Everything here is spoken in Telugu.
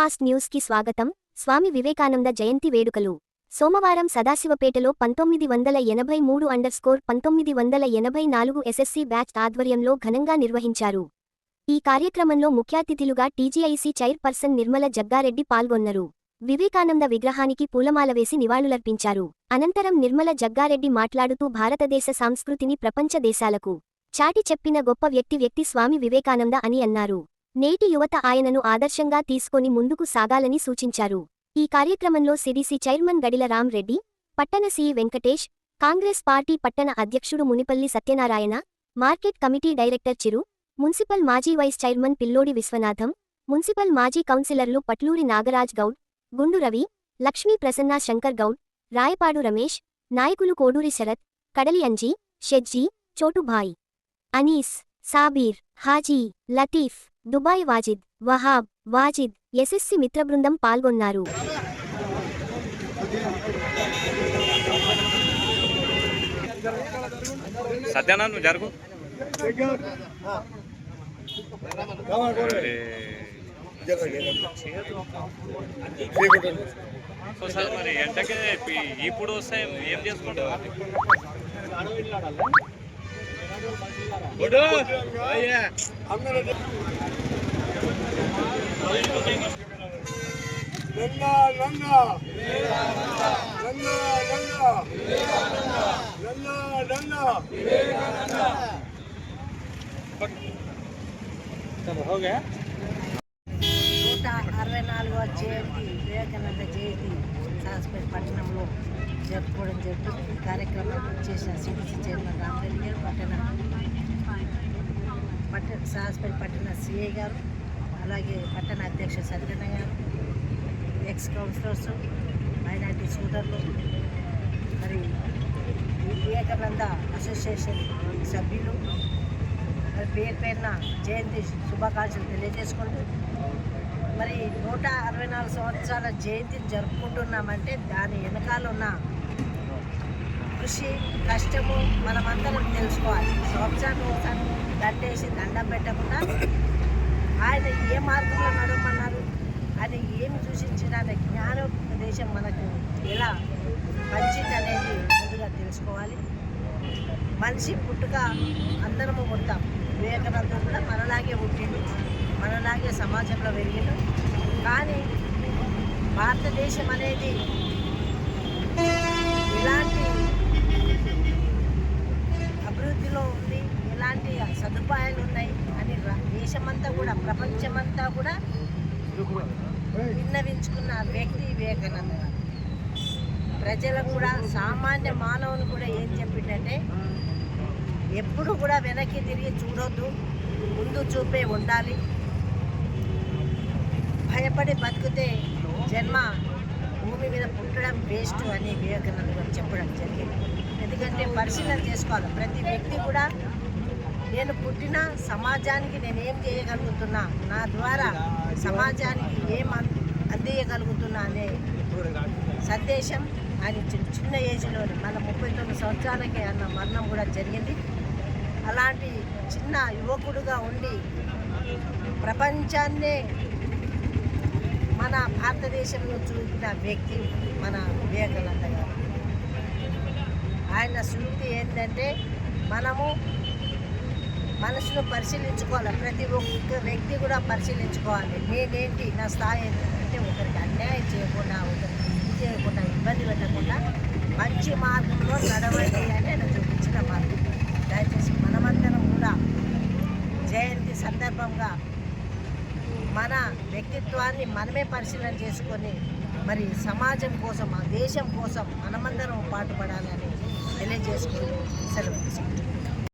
ఫాస్ట్ న్యూస్కి స్వాగతం. స్వామి వివేకానంద జయంతి వేడుకలు. సోమవారం సదాశివపేటలో పంతొమ్మిది వందల ఎనభై మూడు అండర్ స్కోర్ పంతొమ్మిది వందల ఎనభై నాలుగు ఎస్ఎస్సీ బ్యాచ్ ఆధ్వర్యంలో ఘనంగా నిర్వహించారు. ఈ కార్యక్రమంలో ముఖ్యాతిథులుగా టీజీఐసీ చైర్పర్సన్ నిర్మల జగ్గారెడ్డి పాల్గొన్నారు. వివేకానంద విగ్రహానికి పూలమాల వేసి నివాళులర్పించారు. అనంతరం నిర్మల జగ్గారెడ్డి మాట్లాడుతూ భారతదేశ సంస్కృతిని ప్రపంచ దేశాలకు చాటి చెప్పిన గొప్ప వ్యక్తి వ్యక్తి స్వామి వివేకానంద అని అన్నారు. నేటి యువత ఆయనను ఆదర్శంగా తీసుకొని ముందుకు సాగాలని సూచించారు. ఈ కార్యక్రమంలో సిడిసి చైర్మన్ గడిల రామ్రెడ్డి పట్టణ సి వెంకటేష్ కాంగ్రెస్ పార్టీ పట్టణ అధ్యక్షుడు Munipalli Satyanarayana market committee director Chiru municipal మాజీ vice chairman Pillodi Viswanatham municipal మాజీ కౌన్సిలర్లు పట్లూరి నాగరాజ్ గౌడ్ గుండు రవి లక్ష్మీ ప్రసన్న శంకర్ గౌడ్ రాయపాడు రమేష్ నాయకులు కోడూరి శరత్ కడలి అంజీ షెజ్జీ చోటుభాయ్ అనీస్. సాబీర్ హాజీ లతీఫ్ దుబాయ్ వాజిద్ వహాబ్ వాజిద్ ఎస్ఎస్సి మిత్రబృందం పాల్గొన్నారు. జరుగు. మరి ఎంటకే ఇప్పుడు వస్తాయి ఏం చేసుకుంటావు లంగా లంగా లంగా లంగా లంగా లంగా నూట అరవై నాలుగవ జయంతి వివేకానంద జయంతి సాస్పేట్ పట్టణంలో జరుపుకోవడం జరుగుతుంది. ఈ కార్యక్రమం చేసిన సిటీ చైర్మన్ రామరెడ్డి గారు పట్టణ పట్టణ సాస్పేట్ పట్టణ సిఐ గారు అలాగే పట్టణ అధ్యక్ష సత్యన గారు ఎక్స్ కౌన్సిలర్స్ మైనార్టీ సోదరులు మరి వివేకానంద అసోసియేషన్ సభ్యులు మరి పేరు పేరున జయంతి శుభాకాంక్షలు తెలియజేసుకుంటూ మరి నూట అరవై నాలుగు సంవత్సరాల జయంతిని జరుపుకుంటున్నామంటే దాని వెనకాల ఉన్న కృషి కష్టము మనమందరం తెలుసుకోవాలి. సంవత్సరానికి ఒకసారి దండేసి దండం పెట్టకుండా ఆయన ఏ మార్గంలో నడవమన్నారు ఆయన ఏమి సూచించిన అనే జ్ఞానోపదేశం మనకు ఎలా మంచిది అనేది ముందుగా తెలుసుకోవాలి. మనిషి పుట్టుక అందరము పుడతాం వివేకానంద కూడా మనలాగే పుట్టిండు మనలాగే సమాజంలో పెరిగిండు. కానీ భారతదేశం అనేది విన్నవించుకున్న వ్యక్తి వివేకానంద ప్రజలకు కూడా సామాన్య మానవుని కూడా ఏం చెప్పిండంటే ఎప్పుడు కూడా వెనక్కి తిరిగి చూడొద్దు ముందు చూపే ఉండాలి. భయపడి బతికితే జన్మ భూమి మీద పుట్టడం వేస్ట్ అని వివేకానంద గారు చెప్పడం జరిగింది. ఎందుకంటే పరిశీలన చేసుకోవాలి. ప్రతి వ్యక్తి కూడా నేను పుట్టిన సమాజానికి నేను ఏం చేయగలుగుతున్నా? నా ద్వారా సమాజానికి ఏం అం- అందియగలుగుతున్నా అనే సందేశం ఆయన చిన్న చిన్న ఏజ్లోనే మన ముప్పై తొమ్మిది సంవత్సరాలకే అన్న మరణం కూడా జరిగింది. అలాంటి చిన్న యువకుడుగా ఉండి ప్రపంచాన్నే మన భారతదేశంలో చూపిన వ్యక్తి మన వివేకానంద గారు. ఆయన శృతి ఏంటంటే మనము మనసును పరిశీలించుకోవాలి. ప్రతి ఒక్క వ్యక్తి కూడా పరిశీలించుకోవాలి. నేనేంటి? నా స్థాయి అంటే ఒకరికి అన్యాయం చేయకుండా ఒకరికి ఇది చేయకుండా ఇబ్బంది పెట్టకుండా మంచి మార్గంలో నడవండి అంటే నేను చూపించిన మార్గం. దయచేసి మనమందరం కూడా జయంతి సందర్భంగా మన వ్యక్తిత్వాన్ని మనమే పరిశీలన చేసుకొని మరి సమాజం కోసం ఆ దేశం కోసం మనమందరం పాటుపడాలని తెలియజేసుకుని సెలవు తీసుకుంటున్నాం.